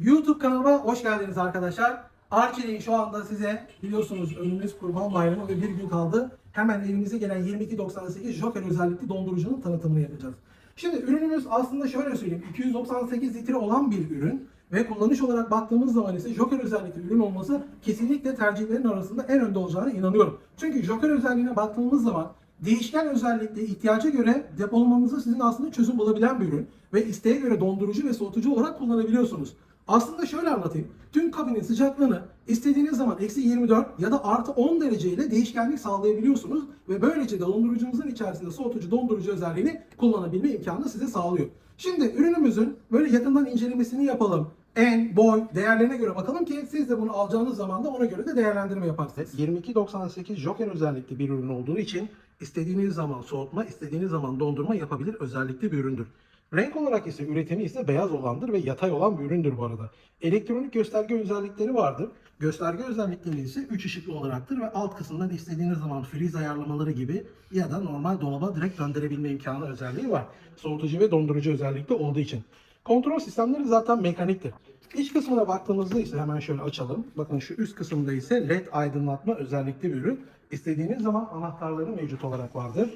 YouTube kanalıma hoş geldiniz arkadaşlar. Arçelik'in şu anda size biliyorsunuz önümüz Kurban Bayramı ve bir gün kaldı. Hemen evimize gelen 2298 Joker özellikli dondurucunun tanıtımını yapacağız. Şimdi ürünümüz aslında şöyle söyleyeyim 298 litre olan bir ürün ve kullanış olarak baktığımız zaman ise Joker özellikli ürün olması kesinlikle tercihlerin arasında en önde olacağına inanıyorum. Çünkü Joker özelliğine baktığımız zaman değişken özellikle ihtiyaca göre depolamanızı sizin aslında çözüm bulabilen bir ürün ve isteğe göre dondurucu ve soğutucu olarak kullanabiliyorsunuz. Aslında şöyle anlatayım. Tüm kabinin sıcaklığını istediğiniz zaman eksi 24 ya da artı 10 derece ile değişkenlik sağlayabiliyorsunuz ve böylece de dondurucumuzun içerisinde soğutucu dondurucu özelliğini kullanabilme imkanını size sağlıyor. Şimdi ürünümüzün böyle yakından incelemesini yapalım. En, boy, değerlerine göre bakalım ki siz de bunu alacağınız zaman da ona göre de değerlendirme yaparsınız. 2298 Joker özellikli bir ürün olduğu için istediğiniz zaman soğutma, istediğiniz zaman dondurma yapabilir özellikli bir üründür. Renk olarak ise üretimi ise beyaz olandır ve yatay olan bir üründür bu arada. Elektronik gösterge özellikleri vardır. Gösterge özellikleri ise 3 ışıklı olaraktır ve alt kısımdan istediğiniz zaman freeze ayarlamaları gibi ya da normal dolaba direkt döndürebilme imkanı özelliği var. Soğutucu ve dondurucu özellikte olduğu için. Kontrol sistemleri zaten mekaniktir. İç kısmına baktığımızda ise hemen şöyle açalım. Bakın şu üst kısımda ise led aydınlatma özellikli bir ürün. İstediğiniz zaman anahtarları mevcut olarak vardır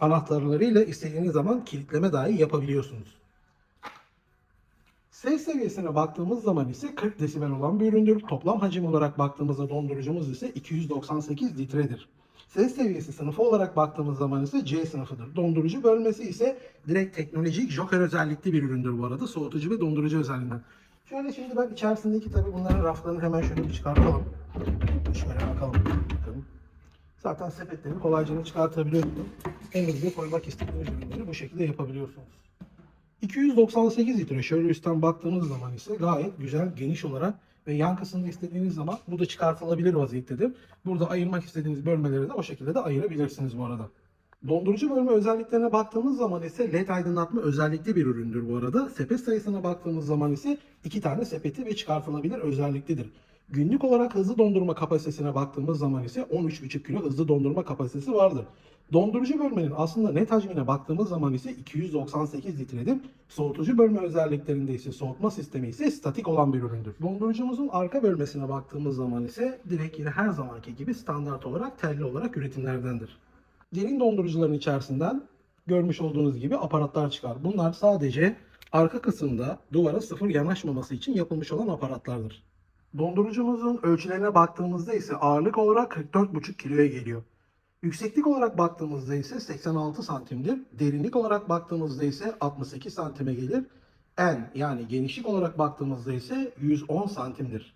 anahtarlarıyla istediğiniz zaman kilitleme dahi yapabiliyorsunuz. Ses seviyesine baktığımız zaman ise 40 desibel olan bir üründür. Toplam hacim olarak baktığımızda dondurucumuz ise 298 litredir. Ses seviyesi sınıfı olarak baktığımız zaman ise C sınıfıdır. Dondurucu bölmesi ise direkt teknolojik Joker özellikli bir üründür bu arada. Soğutucu ve dondurucu özelliğinden. Şöyle şimdi ben içerisindeki tabii bunların raflarını hemen şöyle bir çıkartalım. Şöyle bakalım. Zaten sepetleri kolayca çıkartabiliyorsunuz. Evinize koymak istediğiniz ürünleri bu şekilde yapabiliyorsunuz. 298 litre şöyle üstten baktığımız zaman ise gayet güzel geniş olarak ve yan kısmında istediğiniz zaman bu da çıkartılabilir vaziyettedir. Burada ayırmak istediğiniz bölmeleri de o şekilde de ayırabilirsiniz bu arada. Dondurucu bölme özelliklerine baktığımız zaman ise led aydınlatma özellikli bir üründür bu arada. Sepet sayısına baktığımız zaman ise iki tane sepeti ve çıkartılabilir özelliklidir. Günlük olarak hızlı dondurma kapasitesine baktığımız zaman ise 13,5 kilo hızlı dondurma kapasitesi vardır. Dondurucu bölmenin aslında net hacmine baktığımız zaman ise 298 litredir. Soğutucu bölme özelliklerinde ise soğutma sistemi ise statik olan bir üründür. Dondurucumuzun arka bölmesine baktığımız zaman ise direkt yine her zamanki gibi standart olarak telli olarak üretimlerdendir. Derin dondurucuların içerisinden görmüş olduğunuz gibi aparatlar çıkar. Bunlar sadece arka kısımda duvara sıfır yanaşmaması için yapılmış olan aparatlardır. Dondurucumuzun ölçülerine baktığımızda ise ağırlık olarak 44,5 kiloya geliyor. Yükseklik olarak baktığımızda ise 86 santimdir. Derinlik olarak baktığımızda ise 68 santime gelir. En yani genişlik olarak baktığımızda ise 110 santimdir.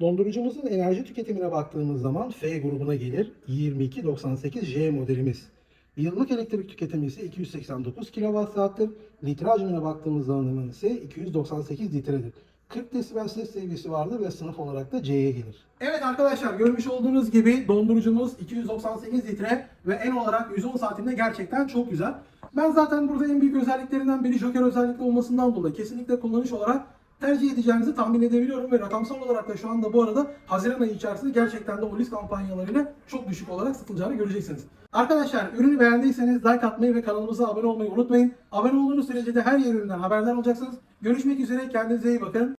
Dondurucumuzun enerji tüketimine baktığımız zaman F grubuna gelir. 2298J modelimiz. Yıllık elektrik tüketimi ise 289 kWh'tır. Litre hacmine baktığımız zaman ise 298 litredir. 40 desibel ses seviyesi vardır ve sınıf olarak da C'ye gelir. Evet arkadaşlar görmüş olduğunuz gibi dondurucumuz 298 litre ve en olarak 110 santimde gerçekten çok güzel. Ben zaten burada en büyük özelliklerinden biri Joker özellikli olmasından dolayı kesinlikle kullanış olarak tercih edeceğinizi tahmin edebiliyorum ve rakamsal olarak da şu anda bu arada Haziran ayı içerisinde gerçekten de o list kampanyalarıyla çok düşük olarak satılacağını göreceksiniz. Arkadaşlar ürünü beğendiyseniz like atmayı ve kanalımıza abone olmayı unutmayın. Abone olduğunuz sürece de her yer üründen haberdar olacaksınız. Görüşmek üzere kendinize iyi bakın.